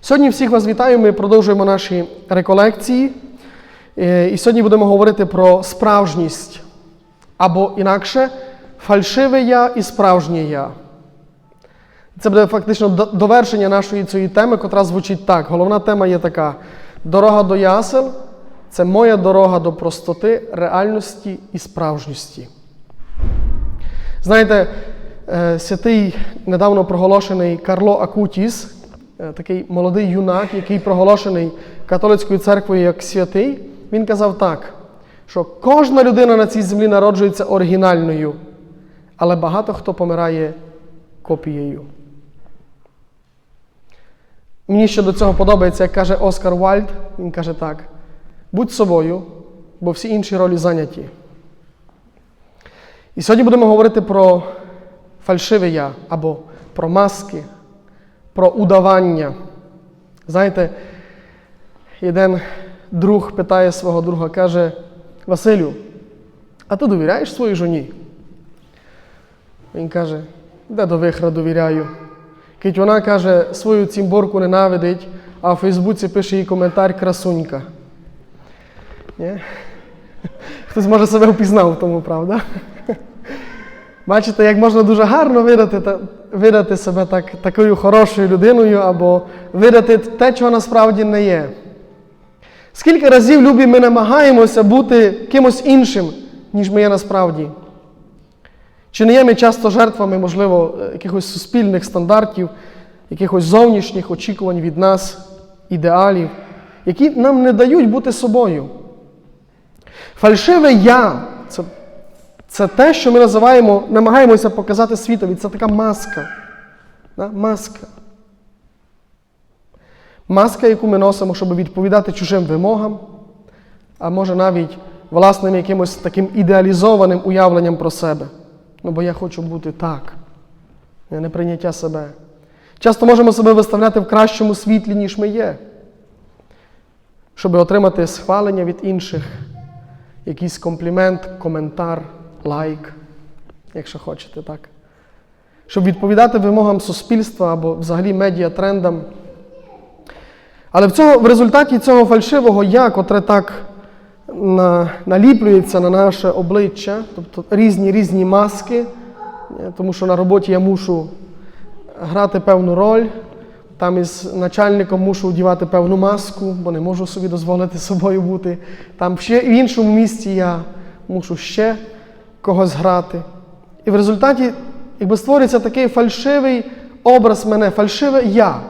Сьогодні всіх вас вітаю. Ми продовжуємо наші реколекції. Е, І сьогодні будемо говорити про справжність або інакше фальшиве я і справжнє я. Це буде фактично довершення нашої цієї теми, котра звучить так. Головна тема є така: дорога до ясел це моя дорога до простоти, реальності і справжності. Знаєте, е, святий недавно проголошений Карло Акутіс, такий молодий юнак, який проголошений католицькою церквою як святий, він казав так, що кожна людина на цій землі народжується оригінальною, але багато хто помирає копією. Мені ще до цього подобається, як каже Оскар Вальд, він каже так: будь собою, бо всі інші ролі зайняті. І сьогодні будемо говорити про фальшиве я або про маски, про удавання. Знаєте, один друг питає свого друга, каже: Василю, а ти довіряєш своїй жоні? Він каже, де до вихра довіряю. Кить вона каже, свою цімборку ненавидить, а в Фейсбуці пише їй коментар красунька. Ні? Хтось може себе впізнав в тому, правда? Бачите, як можна дуже гарно видати, та- видати себе так, такою хорошою людиною або видати те, чого насправді не є. Скільки разів, любі, ми намагаємося бути кимось іншим, ніж ми є насправді? Чи не є ми часто жертвами, можливо, якихось суспільних стандартів, якихось зовнішніх очікувань від нас, ідеалів, які нам не дають бути собою? Фальшиве я це, те, що ми називаємо, намагаємося показати світові. Це така маска. Да? Маска. Маска, яку ми носимо, щоб відповідати чужим вимогам, а може навіть власним якимось таким ідеалізованим уявленням про себе. Ну, бо я хочу бути так. Я не прийняття себе. Часто можемо себе виставляти в кращому світлі, ніж ми є, щоб отримати схвалення від інших, якийсь комплімент, коментар, лайк, якщо хочете так. Щоб відповідати вимогам суспільства або взагалі медіатрендам. Але в, цього, в результаті цього фальшивого я, котре так на, наліплюється на наше обличчя, тобто різні різні маски, е, тому що на роботі я мушу грати певну роль, там із начальником мушу вдівати певну маску, бо не можу собі дозволити собою бути. Там ще в іншому місці я мушу ще когось грати. І в результаті, якби створюється такий фальшивий образ мене, фальшиве я.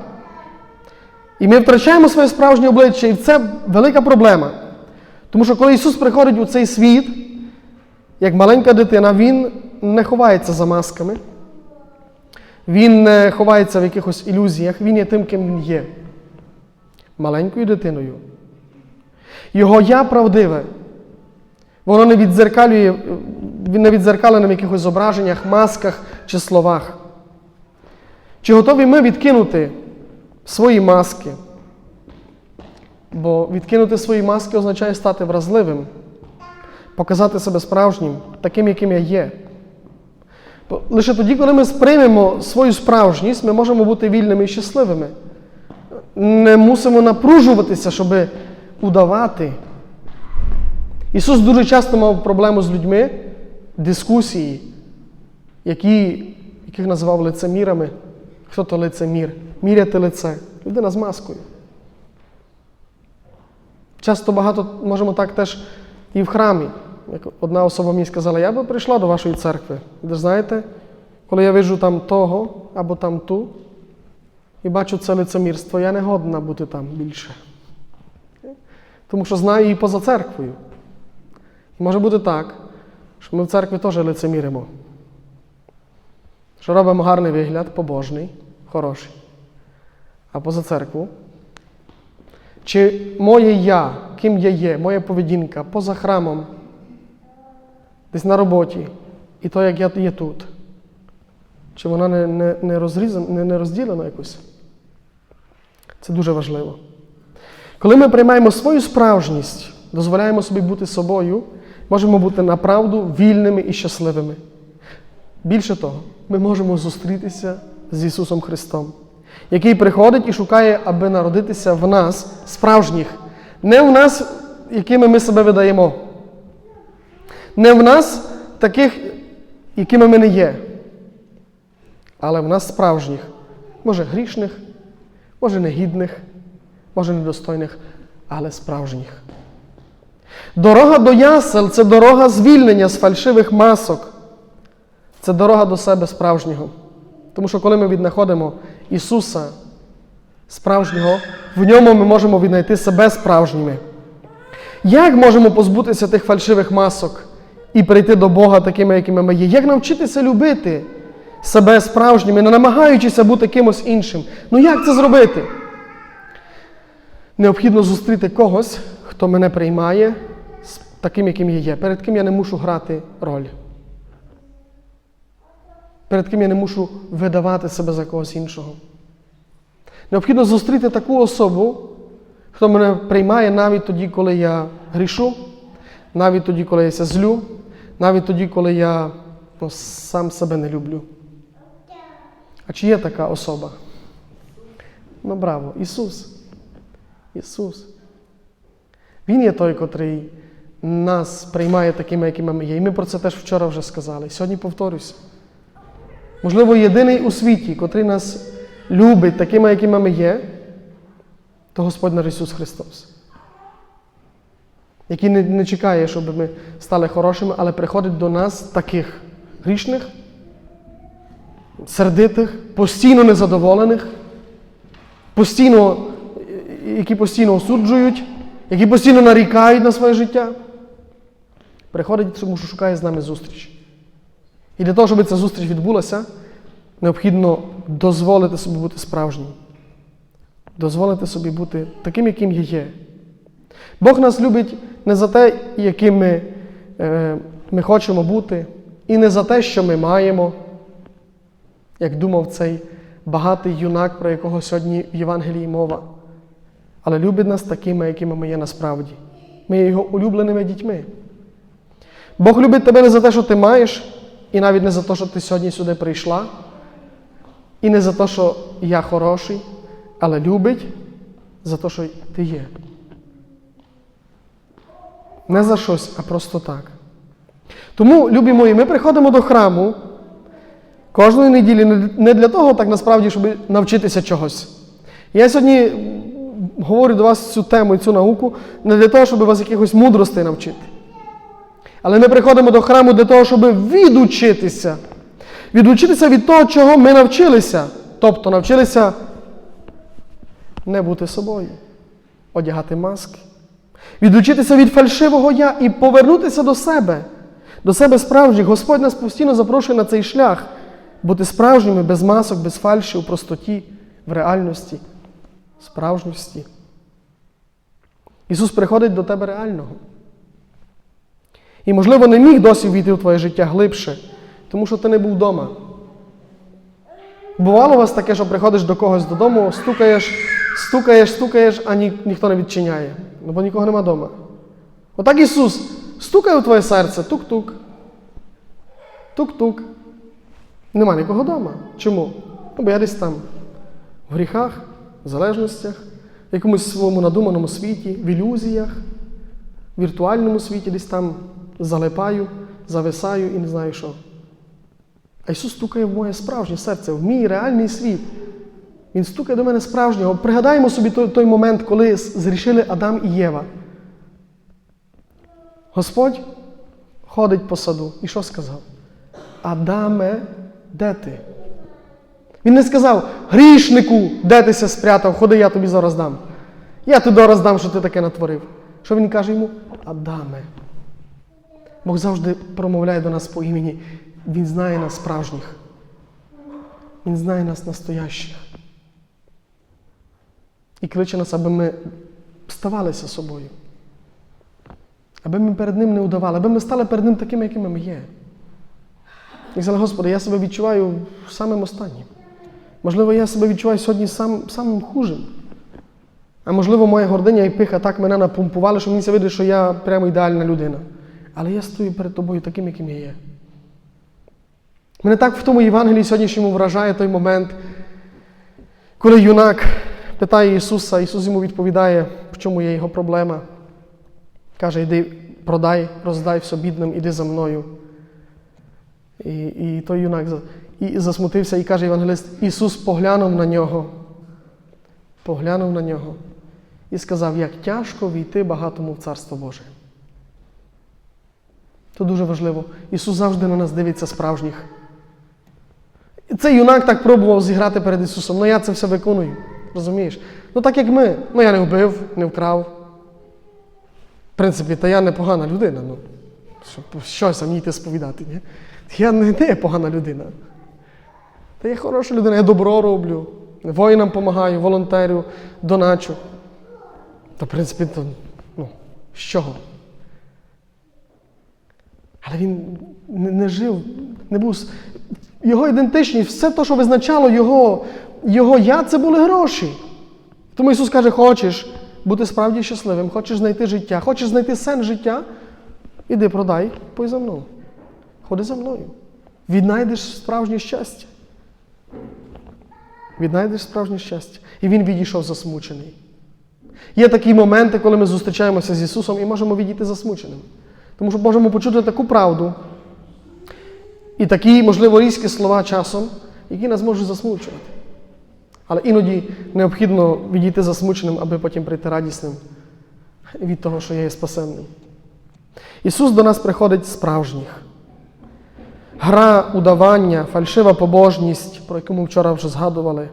І ми втрачаємо своє справжнє обличчя, і це велика проблема. Тому що коли Ісус приходить у цей світ, як маленька дитина, Він не ховається за масками, Він не ховається в якихось ілюзіях, Він є тим, ким Він є. Маленькою дитиною. Його я правдиве. Воно не відзеркалює, він не відзеркалене в якихось зображеннях, масках чи словах. Чи готові ми відкинути свої маски? Бо відкинути свої маски означає стати вразливим, показати себе справжнім, таким, яким я є. Бо лише тоді, коли ми сприймемо свою справжність, ми можемо бути вільними і щасливими. Не мусимо напружуватися, щоб удавати. Ісус дуже часто мав проблему з людьми, дискусії, які, яких називав лицемірами. Хто то лицемір? Міряти лице. Людина з маскою. Часто багато можемо так теж і в храмі. Як одна особа мені сказала, я би прийшла до вашої церкви. Ви знаєте, коли я вижу там того або там ту, і бачу це лицемірство, я не годна бути там більше. Тому що знаю її поза церквою. Може бути так, що ми в церкві теж лицеміримо. Що робимо гарний вигляд, побожний, хороший. А поза церкву чи моє я, ким я є, моя поведінка поза храмом, десь на роботі, і то, як я є тут, чи вона не, не, не, не, не розділена якось? Це дуже важливо. Коли ми приймаємо свою справжність, дозволяємо собі бути собою, можемо бути направду вільними і щасливими. Більше того, ми можемо зустрітися з Ісусом Христом. який приходить і шукає, аби народитися в нас справжніх. Не в нас, якими ми себе видаємо. Не в нас таких, якими ми не є. Але в нас справжніх. Може грішних, може негідних, може недостойних, але справжніх. Дорога до ясел це дорога звільнення з фальшивих масок. Це дорога до себе справжнього. Тому що коли ми віднаходимо Ісуса справжнього, в ньому ми можемо віднайти себе справжніми. Як можемо позбутися тих фальшивих масок і прийти до Бога такими, якими ми є? Як навчитися любити себе справжніми, не намагаючися бути кимось іншим? Ну як це зробити? Необхідно зустріти когось, хто мене приймає таким, яким я є, перед ким я не мушу грати роль. Перед ким я не мушу видавати себе за когось іншого. Необхідно зустріти таку особу, хто мене приймає навіть тоді, коли я грішу, навіть тоді, коли я злю, навіть тоді, коли я ну, сам себе не люблю. А чи є така особа? Ну, браво, Ісус. Ісус. Він є той, котрий нас приймає такими, якими ми є. І ми про це теж вчора вже сказали. Сьогодні повторюся. Можливо, єдиний у світі, котрий нас любить такими, якими ми є, то Господь наш Ісус Христос. Який не, не чекає, щоб ми стали хорошими, але приходить до нас таких грішних, сердитих, постійно незадоволених, постійно, які постійно осуджують, які постійно нарікають на своє життя. Приходить, тому що шукає з нами зустріч. І для того, щоб ця зустріч відбулася, необхідно дозволити собі бути справжнім. Дозволити собі бути таким, яким я є. Бог нас любить не за те, яким ми, е, ми хочемо бути, і не за те, що ми маємо, як думав цей багатий юнак, про якого сьогодні в Євангелії мова. Але любить нас такими, якими ми є насправді. Ми є його улюбленими дітьми. Бог любить тебе не за те, що ти маєш, і навіть не за те, що ти сьогодні сюди прийшла, і не за те, що я хороший, але любить за те, що ти є. Не за щось, а просто так. Тому, любі мої, ми приходимо до храму кожної неділі не для того, так насправді, щоб навчитися чогось. Я сьогодні говорю до вас цю тему і цю науку не для того, щоб вас якихось мудростей навчити. Але ми приходимо до храму для того, щоб відучитися. Відучитися від того, чого ми навчилися. Тобто навчилися не бути собою, одягати маски. Відучитися від фальшивого я і повернутися до себе, до себе справжніх. Господь нас постійно запрошує на цей шлях бути справжніми, без масок, без фальші, у простоті, в реальності, справжності. Ісус приходить до тебе реального. І, можливо, не міг досі війти в твоє життя глибше, тому що ти не був вдома. Бувало у вас таке, що приходиш до когось додому, стукаєш, стукаєш, стукаєш, а ні, ніхто не відчиняє, ну, бо нікого нема вдома. Отак Ісус стукає у твоє серце, тук-тук. Тук-тук. Нема нікого вдома. Чому? Ну, бо я десь там в гріхах, залежностях, в якомусь своєму надуманому світі, в ілюзіях, в віртуальному світі десь там залипаю, зависаю і не знаю що. А Ісус стукає в моє справжнє серце, в мій реальний світ. Він стукає до мене справжнього. Пригадаємо собі той, той момент, коли зрішили Адам і Єва. Господь ходить по саду. І що сказав? Адаме, де ти? Він не сказав, грішнику, де ти ся спрятав, ходи, я тобі зараз дам. Я тобі зараз дам, що ти таке натворив. Що він каже йому? Адаме. Бог завжди промовляє до нас по імені. Він знає нас справжніх. Він знає нас настоящих. І кличе нас, аби ми ставалися собою. Аби ми перед Ним не удавали, аби ми стали перед Ним такими, якими ми є. І сказали, Господи, я себе відчуваю самим останнім. Можливо, я себе відчуваю сьогодні сам, самим хужим. А можливо, моя гординя і пиха так мене напомпували, що мені це видає, що я прямо ідеальна людина. Але я стою перед тобою таким, яким я є. Мене так в тому Євангелії сьогоднішньому вражає той момент, Коли юнак питає Ісуса, Ісус йому відповідає, в чому є його проблема. Каже, йди, продай, роздай все бідним, іди за мною. І, і той юнак і засмутився і каже Євангелист, Ісус поглянув на нього, поглянув на нього і сказав, як тяжко війти багатому в Царство Боже. Це дуже важливо. Ісус завжди на нас дивиться справжніх. Цей юнак так пробував зіграти перед Ісусом. Ну я це все виконую. Розумієш? Ну так як ми. Ну я не вбив, не вкрав. В принципі, та я не погана людина. Ну, щось мені йти сповідати. Ні? Я не, не погана людина. Та я хороша людина, я добро роблю, воїнам допомагаю, волонтерю, доначу. Та, в принципі, то, ну, з чого? Але він не, не жив, не був. Його ідентичність, все те, що визначало його, його я, це були гроші. Тому Ісус каже: хочеш бути справді щасливим, хочеш знайти життя, хочеш знайти сенс життя, іди продай, пой за мною. Ходи за мною. Віднайдеш справжнє щастя. Віднайдеш справжнє щастя. І він відійшов засмучений. Є такі моменти, коли ми зустрічаємося з Ісусом і можемо відійти засмученим. Тому що можемо почути таку правду і такі, можливо, різкі слова часом, які нас можуть засмучувати. Але іноді необхідно відійти засмученим, аби потім прийти радісним від того, що я є спасенним. Ісус до нас приходить справжніх. Гра, удавання, фальшива побожність, про яку ми вчора вже згадували,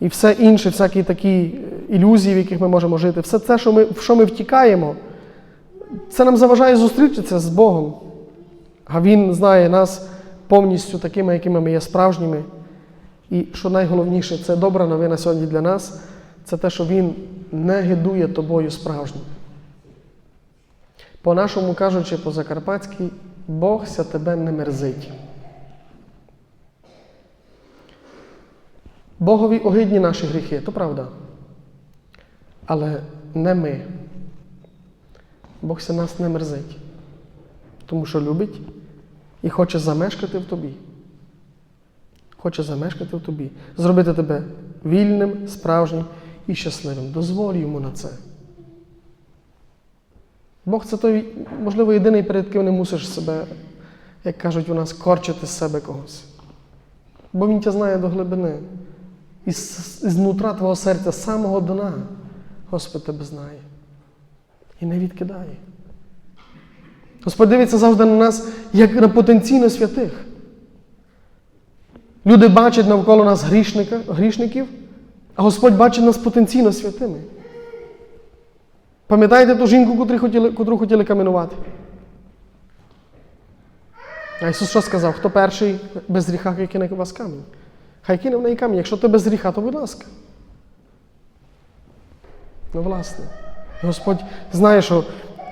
і все інше, всякі такі ілюзії, в яких ми можемо жити, все це, що ми, в що ми втікаємо, це нам заважає зустрітися з Богом. А Він знає нас повністю такими, якими ми є справжніми. І що найголовніше, це добра новина сьогодні для нас, це те, що Він не гидує тобою справжнім. По-нашому кажучи, по-закарпатськи, Бог ся тебе не мерзить. Богові огидні наші гріхи, то правда. Але не ми. Бог ся нас не мерзить, тому що любить і хоче замешкати в тобі. Хоче замешкати в тобі, зробити тебе вільним, справжнім і щасливим. Дозволь йому на це. Бог це той, можливо, єдиний, перед ким не мусиш себе, як кажуть у нас, корчити з себе когось. Бо Він тебе знає до глибини. Із, із нутра твого серця, з самого дна, Господь тебе знає. І не відкидає. Господь дивиться завжди на нас, як на потенційно святих. Люди бачать навколо нас грішника, грішників, а Господь бачить нас потенційно святими. Пам'ятаєте ту жінку, котру хотіли, котру хотіли каменувати? А Ісус що сказав? Хто перший без гріха, хай кине вас камінь? Хай кине в неї камінь. Якщо ти без гріха, то будь ласка. Ну, власне. Господь знає, що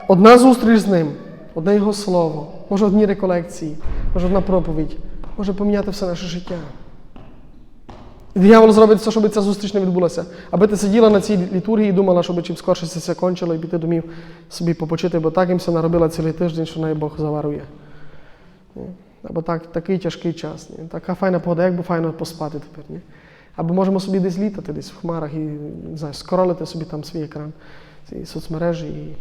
одна зустріч з ним, одне Його слово, може одні реколекції, може одна проповідь, може поміняти все наше життя. І диявол зробить все, щоб ця зустріч не відбулася. Аби ти сиділа на цій літургії і думала, щоб чим скорше це все кончило і піти домів собі попочити, бо так їм все наробила цілий тиждень, що неї Бог заварує. Або так, такий тяжкий час. Ні? Така файна погода, як би файно поспати тепер. Ні? Або можемо собі десь літати, десь в хмарах і не знаю, скоролити собі там свій екран, ці соцмережі і,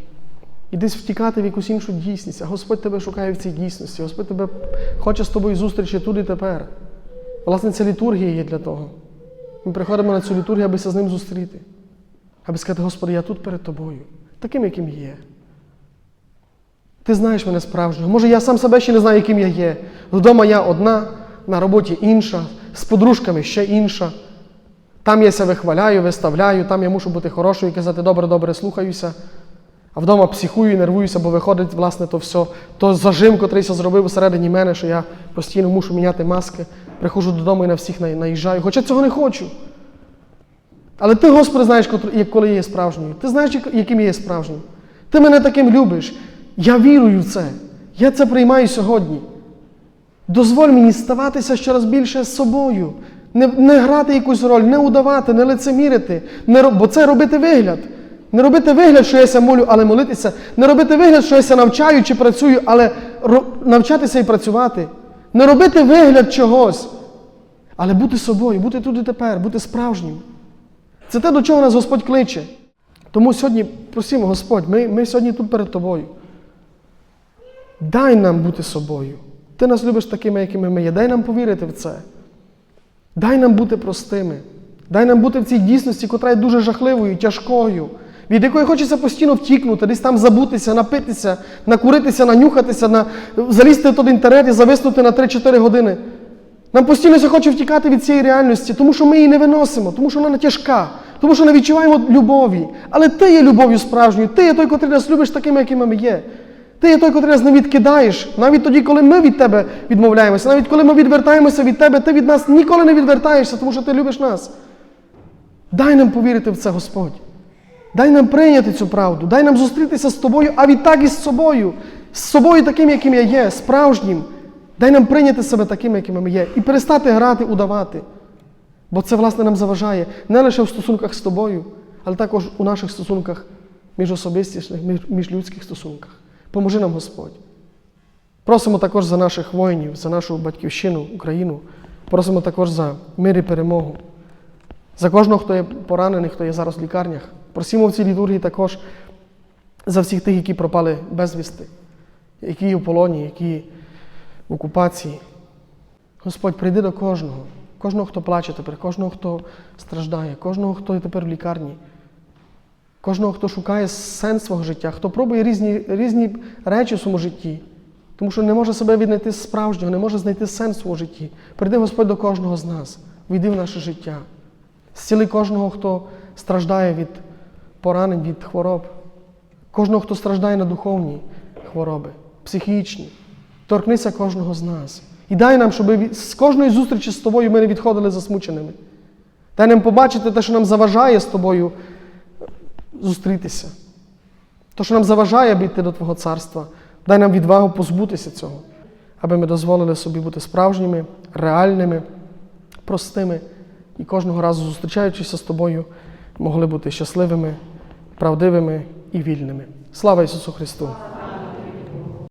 і десь втікати в якусь іншу дійсність. А Господь тебе шукає в цій дійсності. Господь тебе хоче з тобою зустрічі тут і тепер. Власне, ця літургія є для того. Ми приходимо на цю літургію, аби з ним зустріти. Аби сказати, Господи, я тут перед тобою, таким, яким є. Ти знаєш мене справжнього. Може, я сам себе ще не знаю, яким я є. Вдома я одна, на роботі інша, з подружками ще інша. Там я себе вихваляю, виставляю, там я мушу бути хорошою і казати, добре, добре, слухаюся. А вдома психую і нервуюся, бо виходить, власне, то все, то зажим, котрий я зробив всередині мене, що я постійно мушу міняти маски, приходжу додому і на всіх наїжджаю. Хоча цього не хочу. Але ти, Господи, знаєш, коли я є справжньою. Ти знаєш, яким я є справжнім. Ти мене таким любиш. Я вірую в це. Я це приймаю сьогодні. Дозволь мені ставатися щораз більше з собою. Не, не грати якусь роль, не удавати, не лицемірити, не, бо це робити вигляд. Не робити вигляд, що я ся молю, але молитися. Не робити вигляд, що я ся навчаю чи працюю, але навчатися і працювати. Не робити вигляд чогось. Але бути собою, бути тут і тепер, бути справжнім. Це те, до чого нас Господь кличе. Тому сьогодні просимо, Господь, ми, ми сьогодні тут перед Тобою. Дай нам бути собою. Ти нас любиш такими, якими ми є. Дай нам повірити в це. Дай нам бути простими. Дай нам бути в цій дійсності, котра є дуже жахливою, тяжкою, від якої хочеться постійно втікнути, десь там забутися, напитися, накуритися, нанюхатися, на... залізти в той інтернет і зависнути на 3-4 години. Нам постійно все хоче втікати від цієї реальності, тому що ми її не виносимо, тому що вона тяжка, тому що не відчуваємо любові. Але ти є любов'ю справжньою, ти є той, котрий нас любиш такими, якими ми є. Ти є той, котрий нас не відкидаєш. Навіть тоді, коли ми від тебе відмовляємося, навіть коли ми відвертаємося від тебе, ти від нас ніколи не відвертаєшся, тому що ти любиш нас. Дай нам повірити в це, Господь. Дай нам прийняти цю правду, дай нам зустрітися з тобою, а відтак і з собою, з собою таким, яким я є, справжнім. Дай нам прийняти себе такими, якими ми є, і перестати грати, удавати. Бо це, власне, нам заважає не лише в стосунках з тобою, але також у наших стосунках міжособистісних, між- міжлюдських стосунках. Поможи нам, Господь. Просимо також за наших воїнів, за нашу батьківщину, Україну. Просимо також за мир і перемогу. За кожного, хто є поранений, хто є зараз в лікарнях. Просимо в цій літургії також за всіх тих, які пропали безвісти, які в полоні, які в окупації. Господь, прийди до кожного, кожного, хто плаче тепер, кожного, хто страждає, кожного, хто тепер в лікарні, кожного, хто шукає сенс свого життя, хто пробує різні, різні речі в своєму житті, тому що не може себе віднайти справжнього, не може знайти сенс в житті. Прийди, Господь, до кожного з нас, війди в наше життя. Зціли кожного, хто страждає від поранень, від хвороб, кожного, хто страждає на духовні хвороби, психічні. Торкнися кожного з нас. І дай нам, щоб з кожної зустрічі з тобою ми не відходили засмученими. Дай нам побачити те, що нам заважає з тобою зустрітися. Те, що нам заважає бійти до Твого царства. Дай нам відвагу позбутися цього, аби ми дозволили собі бути справжніми, реальними, простими і кожного разу, зустрічаючися з тобою, могли бути щасливими, правдивими і вільними. Слава Ісусу Христу!